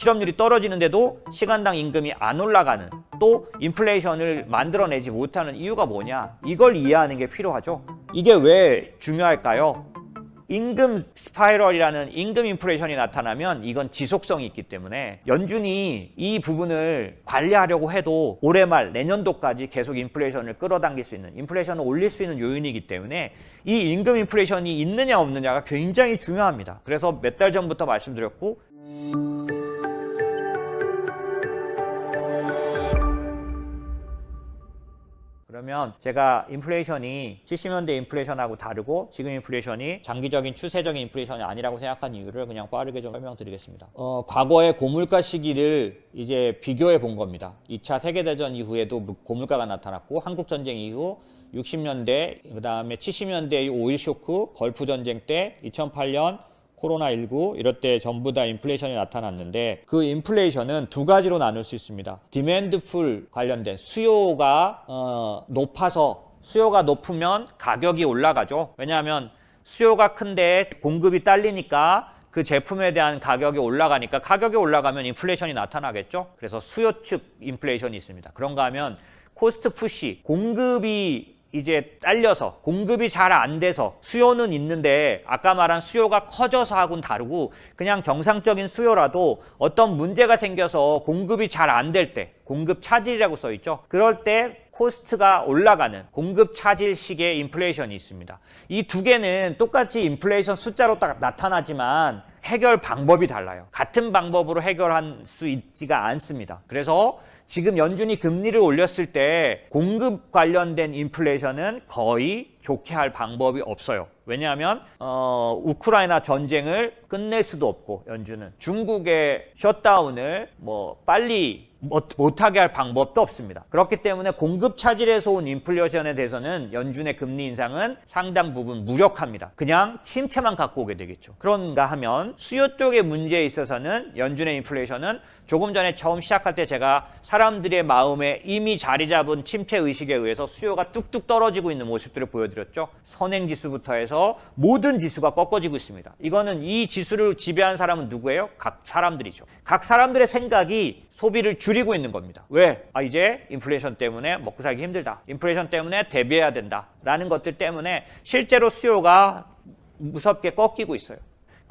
실업률이 떨어지는데도 시간당 임금이 안 올라가는 또 인플레이션을 만들어내지 못하는 이유가 뭐냐 이걸 이해하는 게 필요하죠 이게 왜 중요할까요? 임금 스파이럴이라는 임금 인플레이션이 나타나면 이건 지속성이 있기 때문에 연준이 이 부분을 관리하려고 해도 올해 말 내년도까지 계속 인플레이션을 끌어당길 수 있는 인플레이션을 올릴 수 있는 요인이기 때문에 이 임금 인플레이션이 있느냐 없느냐가 굉장히 중요합니다. 그래서 몇 달 전부터 말씀드렸고 그러면 제가 인플레이션이 70년대 인플레이션하고 다르고 지금 인플레이션이 장기적인 추세적인 인플레이션이 아니라고 생각한 이유를 그냥 빠르게 좀 설명드리겠습니다. 어, 과거의 고물가 시기를 이제 비교해 본 겁니다. 2차 세계대전 이후에도 무- 고물가가 나타났고 한국전쟁 이후 60년대, 그 다음에 70년대의 오일 쇼크, 걸프 전쟁 때, 2008년 코로나19 이럴 때 전부 다 인플레이션이 나타났는데 그 인플레이션은 두 가지로 나눌 수 있습니다. 디맨드 풀 관련된 수요가 어, 높아서 수요가 높으면 가격이 올라가죠. 왜냐하면 수요가 큰데 공급이 딸리니까 그 제품에 대한 가격이 올라가니까 가격이 올라가면 인플레이션이 나타나겠죠. 그래서 수요 측 인플레이션이 있습니다. 그런가 하면 코스트 푸시 공급이 이제 딸려서 공급이 잘 안 돼서 수요는 있는데 아까 말한 수요가 커져서 하고는 다르고 그냥 정상적인 수요라도 어떤 문제가 생겨서 공급이 잘 안 될 때 공급 차질이라고 써 있죠. 그럴 때 코스트가 올라가는 공급 차질식의 인플레이션이 있습니다. 이 두 개는 똑같이 인플레이션 숫자로 딱 나타나지만 해결 방법이 달라요. 같은 방법으로 해결할 수 있지가 않습니다. 그래서 지금 연준이 금리를 올렸을 때 공급 관련된 인플레이션은 거의 좋게 할 방법이 없어요. 왜냐하면 어, 우크라이나 전쟁을 끝낼 수도 없고 연준은 중국의 셧다운을 뭐 빨리 못- 못하게 할 방법도 없습니다. 그렇기 때문에 공급 차질에서 온 인플레이션에 대해서는 연준의 금리 인상은 상당 부분 무력합니다. 그냥 침체만 갖고 오게 되겠죠. 그런가 하면 수요 쪽의 문제에 있어서는 연준의 인플레이션은 조금 전에 처음 시작할 때 제가 사람들의 마음에 이미 자리 잡은 침체 의식에 의해서 수요가 뚝뚝 떨어지고 있는 모습들을 보여드렸죠. 선행 지수부터 해서 모든 지수가 꺾어지고 있습니다. 이거는 이 지수를 지배한 사람은 누구예요? 각 사람들이죠. 각 사람들의 생각이 소비를 줄이고 있는 겁니다. 왜? 아, 이제 인플레이션 때문에 먹고 살기 힘들다. 인플레이션 때문에 대비해야 된다. 라는 것들 때문에 실제로 수요가 무섭게 꺾이고 있어요.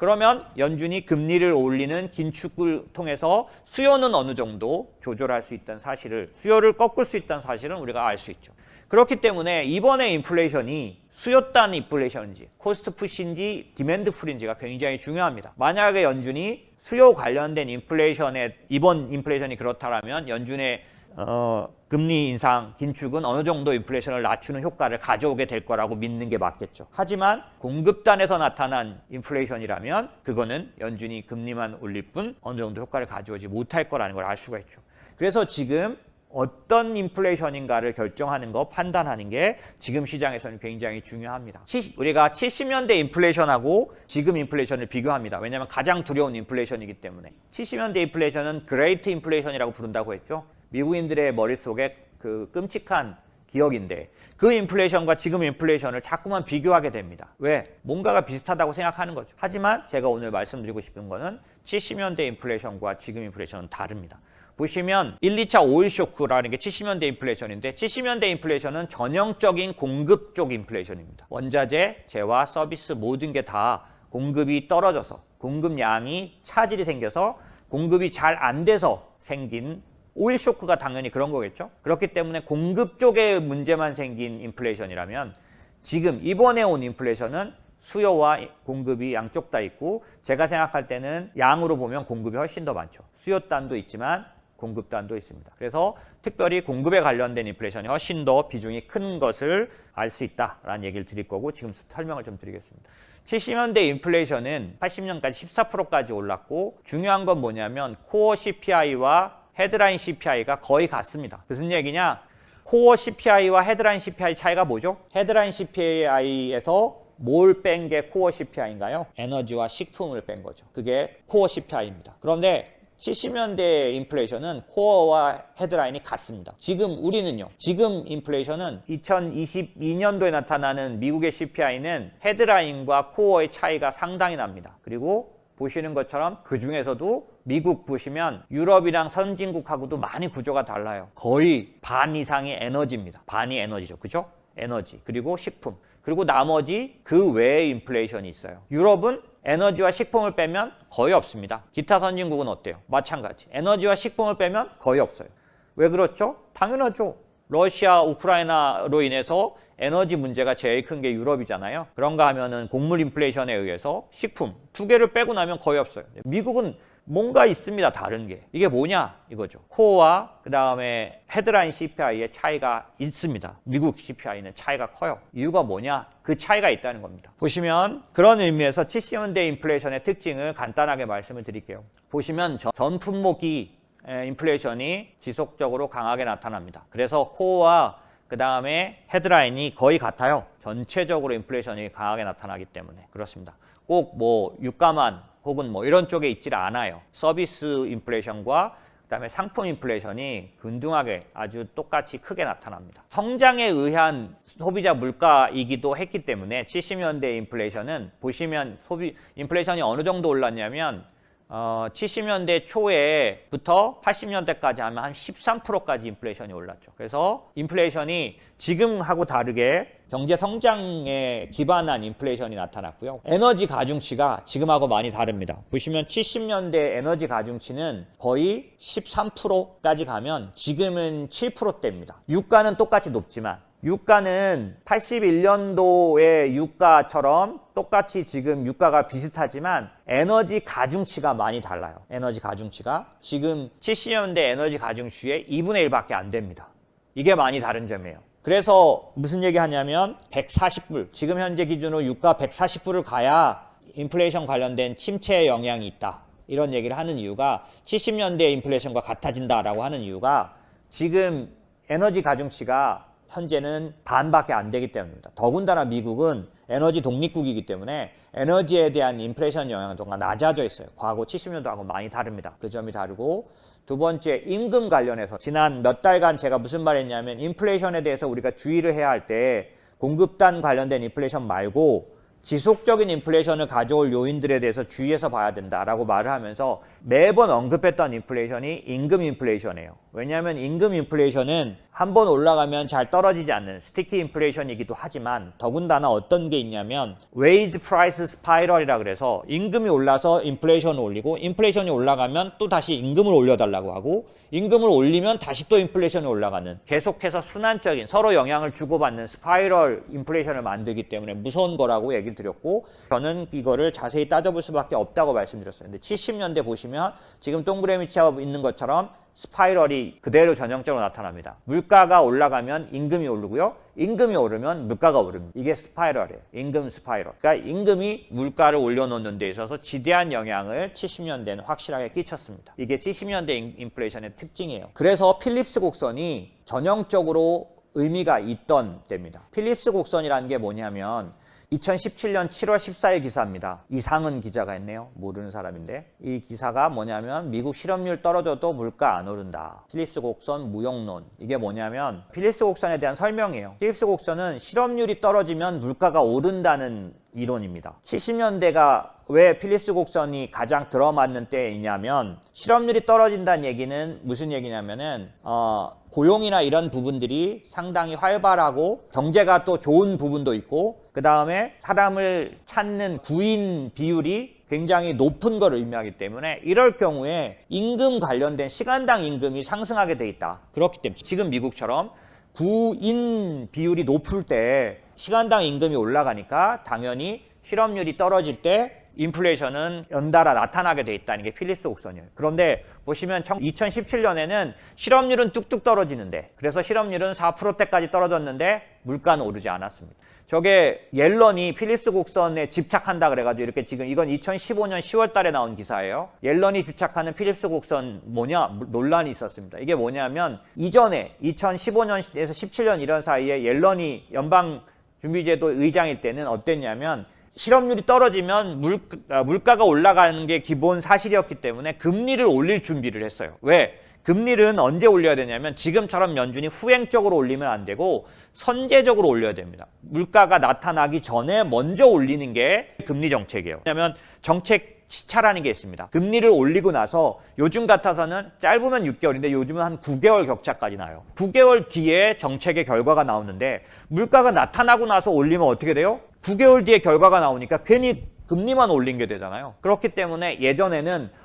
그러면 연준이 금리를 올리는 긴축을 통해서 수요는 어느 정도 조절할 수 있다는 사실을 수요를 꺾을 수 있다는 사실은 우리가 알 수 있죠. 그렇기 때문에 이번에 인플레이션이 수요단 인플레이션인지 코스트 푸시인지 디맨드 풀인지가 굉장히 중요합니다. 만약에 연준이 수요 관련된 인플레이션에 이번 인플레이션이 그렇다면 연준의 어, 금리 인상 긴축은 어느 정도 인플레이션을 낮추는 효과를 가져오게 될 거라고 믿는 게 맞겠죠. 하지만 공급단에서 나타난 인플레이션이라면 그거는 연준이 금리만 올릴 뿐 어느 정도 효과를 가져오지 못할 거라는 걸 알 수가 있죠. 그래서 지금 어떤 인플레이션인가를 결정하는 거 판단하는 게 지금 시장에서는 굉장히 중요합니다. 70 우리가 70년대 인플레이션하고 지금 인플레이션을 비교합니다. 왜냐하면 가장 두려운 인플레이션이기 때문에 70년대 인플레이션은 그레이트 인플레이션이라고 부른다고 했죠. 미국인들의 머릿속에 그 끔찍한 기억인데 그 인플레이션과 지금 인플레이션을 자꾸만 비교하게 됩니다. 왜? 뭔가가 비슷하다고 생각하는 거죠. 하지만 제가 오늘 말씀드리고 싶은 거는 70년대 인플레이션과 지금 인플레이션은 다릅니다. 보시면 1, 2차 오일 쇼크라는 게 70년대 인플레이션인데 70년대 인플레이션은 전형적인 공급 쪽 인플레이션입니다. 원자재, 재화, 서비스 모든 게 다 공급이 떨어져서 공급량이 차질이 생겨서 공급이 잘 안 돼서 생긴 오일 쇼크가 당연히 그런 거겠죠. 그렇기 때문에 공급 쪽에 문제만 생긴 인플레이션이라면 지금 이번에 온 인플레이션은 수요와 공급이 양쪽 다 있고 제가 생각할 때는 양으로 보면 공급이 훨씬 더 많죠. 수요단도 있지만 공급단도 있습니다. 그래서 특별히 공급에 관련된 인플레이션이 훨씬 더 비중이 큰 것을 알 수 있다라는 얘기를 드릴 거고 지금 설명을 좀 드리겠습니다. 70년대 인플레이션은 80년까지 14%까지 올랐고 중요한 건 뭐냐면 코어 CPI와 헤드라인 CPI가 거의 같습니다. 무슨 얘기냐? 코어 CPI와 헤드라인 CPI 차이가 뭐죠? 헤드라인 CPI에서 뭘 뺀 게 코어 CPI인가요? 에너지와 식품을 뺀 거죠. 그게 코어 CPI입니다. 그런데 70년대 인플레이션은 코어와 헤드라인이 같습니다. 지금 우리는요. 지금 인플레이션은 2022년도에 나타나는 미국의 CPI는 헤드라인과 코어의 차이가 상당히 납니다. 그리고 보시는 것처럼 그 중에서도 미국 보시면 유럽이랑 선진국하고도 많이 구조가 달라요. 거의 반 이상이 에너지입니다. 반이 에너지죠. 그죠? 에너지. 그리고 식품. 그리고 나머지 그 외에 인플레이션이 있어요. 유럽은 에너지와 식품을 빼면 거의 없습니다. 기타 선진국은 어때요? 마찬가지. 에너지와 식품을 빼면 거의 없어요. 왜 그렇죠? 당연하죠. 러시아, 우크라이나로 인해서 에너지 문제가 제일 큰 게 유럽이잖아요. 그런가 하면은 곡물 인플레이션에 의해서 식품 두 개를 빼고 나면 거의 없어요. 미국은 뭔가 있습니다. 다른 게. 이게 뭐냐? 이거죠. 코어와 그다음에 헤드라인 CPI의 차이가 있습니다. 미국 CPI는 차이가 커요. 이유가 뭐냐? 그 차이가 있다는 겁니다. 보시면 그런 의미에서 70년대 인플레이션의 특징을 간단하게 말씀을 드릴게요. 보시면 전- 전 품목이 에, 인플레이션이 지속적으로 강하게 나타납니다. 그래서 코어와 그 다음에 헤드라인이 거의 같아요. 전체적으로 인플레이션이 강하게 나타나기 때문에 그렇습니다. 꼭 뭐 유가만 혹은 뭐 이런 쪽에 있질 않아요. 서비스 인플레이션과 그다음에 상품 인플레이션이 균등하게 아주 똑같이 크게 나타납니다. 성장에 의한 소비자 물가이기도 했기 때문에 70년대 인플레이션은 보시면 소비 인플레이션이 어느 정도 올랐냐면 어, 70년대 초에부터 80년대까지 하면 한 13%까지 인플레이션이 올랐죠. 그래서 인플레이션이 지금하고 다르게 경제 성장에 기반한 인플레이션이 나타났고요. 에너지 가중치가 지금하고 많이 다릅니다. 보시면 70년대 에너지 가중치는 거의 13%까지 가면 지금은 7%대입니다. 유가는 똑같이 높지만 유가는 81년도의 유가처럼 똑같이 지금 유가가 비슷하지만 에너지 가중치가 많이 달라요. 에너지 가중치가 지금 70년대 에너지 가중치의 2분의 1밖에 안 됩니다. 이게 많이 다른 점이에요. 그래서 무슨 얘기 하냐면 140불, 지금 현재 기준으로 유가 140불을 가야 인플레이션 관련된 침체의 영향이 있다. 이런 얘기를 하는 이유가 70년대 인플레이션과 같아진다라고 하는 이유가 지금 에너지 가중치가 현재는 반밖에 안 되기 때문입니다. 더군다나 미국은 에너지 독립국이기 때문에 에너지에 대한 인플레이션 영향도가 낮아져 있어요. 과거 70년도하고 많이 다릅니다. 그 점이 다르고 두 번째 임금 관련해서 지난 몇 달간 제가 무슨 말 했냐면 인플레이션에 대해서 우리가 주의를 해야 할 때 공급단 관련된 인플레이션 말고 지속적인 인플레이션을 가져올 요인들에 대해서 주의해서 봐야 된다라고 말을 하면서 매번 언급했던 인플레이션이 임금 인플레이션이에요. 왜냐하면 임금 인플레이션은 한 번 올라가면 잘 떨어지지 않는 스티키 인플레이션이기도 하지만 더군다나 어떤 게 있냐면 웨이즈 프라이스 스파이럴이라 그래서 임금이 올라서 인플레이션을 올리고 인플레이션이 올라가면 또 다시 임금을 올려달라고 하고 임금을 올리면 다시 또 인플레이션이 올라가는 계속해서 순환적인 서로 영향을 주고받는 스파이럴 인플레이션을 만들기 때문에 무서운 거라고 얘기를 드렸고 저는 이거를 자세히 따져볼 수밖에 없다고 말씀드렸어요. 근데 70년대 보시면 지금 동그라미 치고 있는 것처럼 스파이럴이 그대로 전형적으로 나타납니다. 물가가 올라가면 임금이 오르고요. 임금이 오르면 물가가 오릅니다. 이게 스파이럴이에요. 임금 스파이럴. 그러니까 임금이 물가를 올려놓는 데 있어서 지대한 영향을 70년대는 확실하게 끼쳤습니다. 이게 70년대 인- 인플레이션의 특징이에요. 그래서 필립스 곡선이 전형적으로 의미가 있던 때입니다. 필립스 곡선이라는 게 뭐냐면 2017년 7월 14일 기사입니다. 이상은 기자가 했네요. 모르는 사람인데. 이 기사가 뭐냐면 미국 실업률 떨어져도 물가 안 오른다. 필립스 곡선 무용론. 이게 뭐냐면 필립스 곡선에 대한 설명이에요. 필립스 곡선은 실업률이 떨어지면 물가가 오른다는 이론입니다. 70년대가 왜 필립스 곡선이 가장 들어맞는 때이냐면 실업률이 떨어진다는 얘기는 무슨 얘기냐면은 어, 고용이나 이런 부분들이 상당히 활발하고 경제가 또 좋은 부분도 있고 그 다음에 사람을 찾는 구인 비율이 굉장히 높은 걸 의미하기 때문에 이럴 경우에 임금 관련된 시간당 임금이 상승하게 돼 있다. 그렇기 때문에 지금 미국처럼 구인 비율이 높을 때 시간당 임금이 올라가니까 당연히 실업률이 떨어질 때 인플레이션은 연달아 나타나게 돼 있다는 게 필립스 곡선이에요. 그런데 보시면 2017년에는 실업률은 뚝뚝 떨어지는데 그래서 실업률은 4%대까지 떨어졌는데 물가는 오르지 않았습니다. 저게 옐런이 필립스 곡선에 집착한다 그래가지고 이렇게 지금 이건 2015년 10월 달에 나온 기사예요. 옐런이 집착하는 필립스 곡선 뭐냐 논란이 있었습니다. 이게 뭐냐면 이전에 2015년에서 17년 이런 사이에 옐런이 연방 준비제도 의장일 때는 어땠냐면 실업률이 떨어지면 물, 아, 물가가 올라가는 게 기본 사실이었기 때문에 금리를 올릴 준비를 했어요. 왜? 금리는 언제 올려야 되냐면 지금처럼 연준이 후행적으로 올리면 안 되고 선제적으로 올려야 됩니다. 물가가 나타나기 전에 먼저 올리는 게 금리 정책이에요. 왜냐하면 정책 시차라는 게 있습니다. 금리를 올리고 나서 요즘 같아서는 짧으면 6개월인데 요즘은 한 9개월 격차까지 나요. 9개월 뒤에 정책의 결과가 나오는데 물가가 나타나고 나서 올리면 어떻게 돼요? 9개월 뒤에 결과가 나오니까 괜히 금리만 올린 게 되잖아요. 그렇기 때문에 예전에는 어,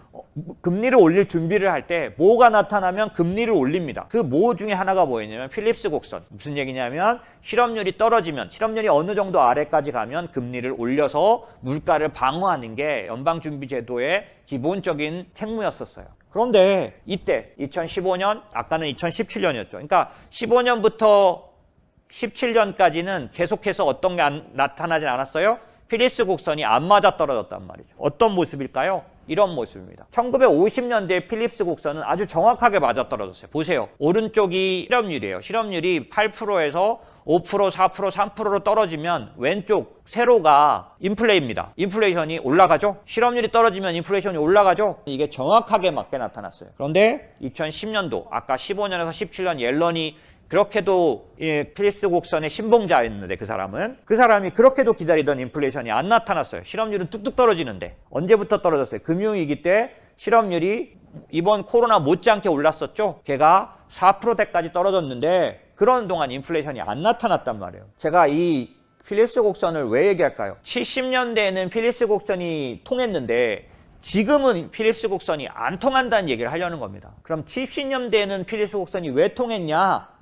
금리를 올릴 준비를 할 때 뭐가 나타나면 금리를 올립니다. 그 뭐 중에 하나가 뭐였냐면 필립스 곡선. 무슨 얘기냐면 실업률이 떨어지면 실업률이 어느 정도 아래까지 가면 금리를 올려서 물가를 방어하는 게 연방준비제도의 기본적인 책무였었어요. 그런데 이때 2015년 아까는 2017년이었죠. 그러니까 15년부터 17년까지는 계속해서 어떤 게 안- 나타나진 않았어요. 필립스 곡선이 안 맞아 떨어졌단 말이죠. 어떤 모습일까요? 이런 모습입니다. 1950년대 필립스 곡선은 아주 정확하게 맞아 떨어졌어요. 보세요. 오른쪽이 실업률이에요. 실업률이 8%에서 5%, 4%, 3%로 떨어지면 왼쪽 세로가 인플레입니다. 인플레이션이 올라가죠? 실업률이 떨어지면 인플레이션이 올라가죠? 이게 정확하게 맞게 나타났어요. 그런데 2010년도, 아까 15년에서 17년 옐런이 그렇게도 예, 필립스 곡선의 신봉자였는데 그 사람은 그 사람이 그렇게도 기다리던 인플레이션이 안 나타났어요. 실업률은 뚝뚝 떨어지는데 언제부터 떨어졌어요? 금융위기 때 실업률이 이번 코로나 못지않게 올랐었죠. 걔가 4%대까지 떨어졌는데 그런 동안 인플레이션이 안 나타났단 말이에요. 제가 이 필립스 곡선을 왜 얘기할까요? 70년대에는 필립스 곡선이 통했는데 지금은 필립스 곡선이 안 통한다는 얘기를 하려는 겁니다. 그럼 70년대에는 필립스 곡선이 왜 통했냐?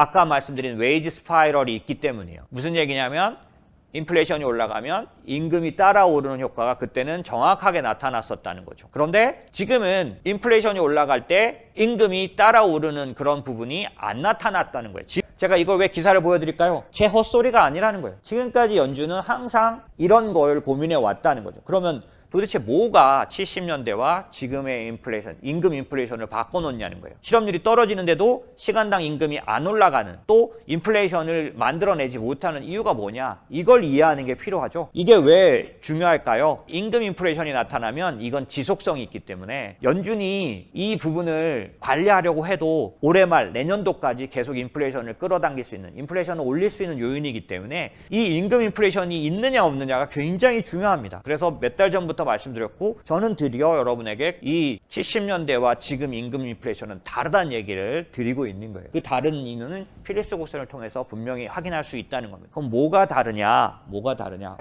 아까 말씀드린 웨이지 스파이럴이 있기 때문이에요. 무슨 얘기냐면 인플레이션이 올라가면 임금이 따라오르는 효과가 그때는 정확하게 나타났었다는 거죠. 그런데 지금은 인플레이션이 올라갈 때 임금이 따라오르는 그런 부분이 안 나타났다는 거예요. 지- 제가 이걸 왜 기사를 보여드릴까요? 제 헛소리가 아니라는 거예요. 지금까지 연준은 항상 이런 걸 고민해 왔다는 거죠. 그러면 도대체 뭐가 70년대와 지금의 인플레이션, 임금 인플레이션을 바꿔놓냐는 거예요. 실업률이 떨어지는데도 시간당 임금이 안 올라가는 또 인플레이션을 만들어내지 못하는 이유가 뭐냐? 이걸 이해하는 게 필요하죠. 이게 왜 중요할까요? 임금 인플레이션이 나타나면 이건 지속성이 있기 때문에 연준이 이 부분을 관리하려고 해도 올해 말 내년도까지 계속 인플레이션을 끌어당길 수 있는 인플레이션을 올릴 수 있는 요인이기 때문에 이 임금 인플레이션이 있느냐 없느냐가 굉장히 중요합니다. 그래서 몇 달 전 부터 말씀드렸고 저는 드디어 여러분에게 이 70년대와 지금 임금 인플레이션은 다르다는 얘기를 드리고 있는 거예요. 그 다른 이유는 필립스 곡선을 통해서 분명히 확인할 수 있다는 겁니다. 그럼 뭐가 다르냐? 뭐가 다르냐?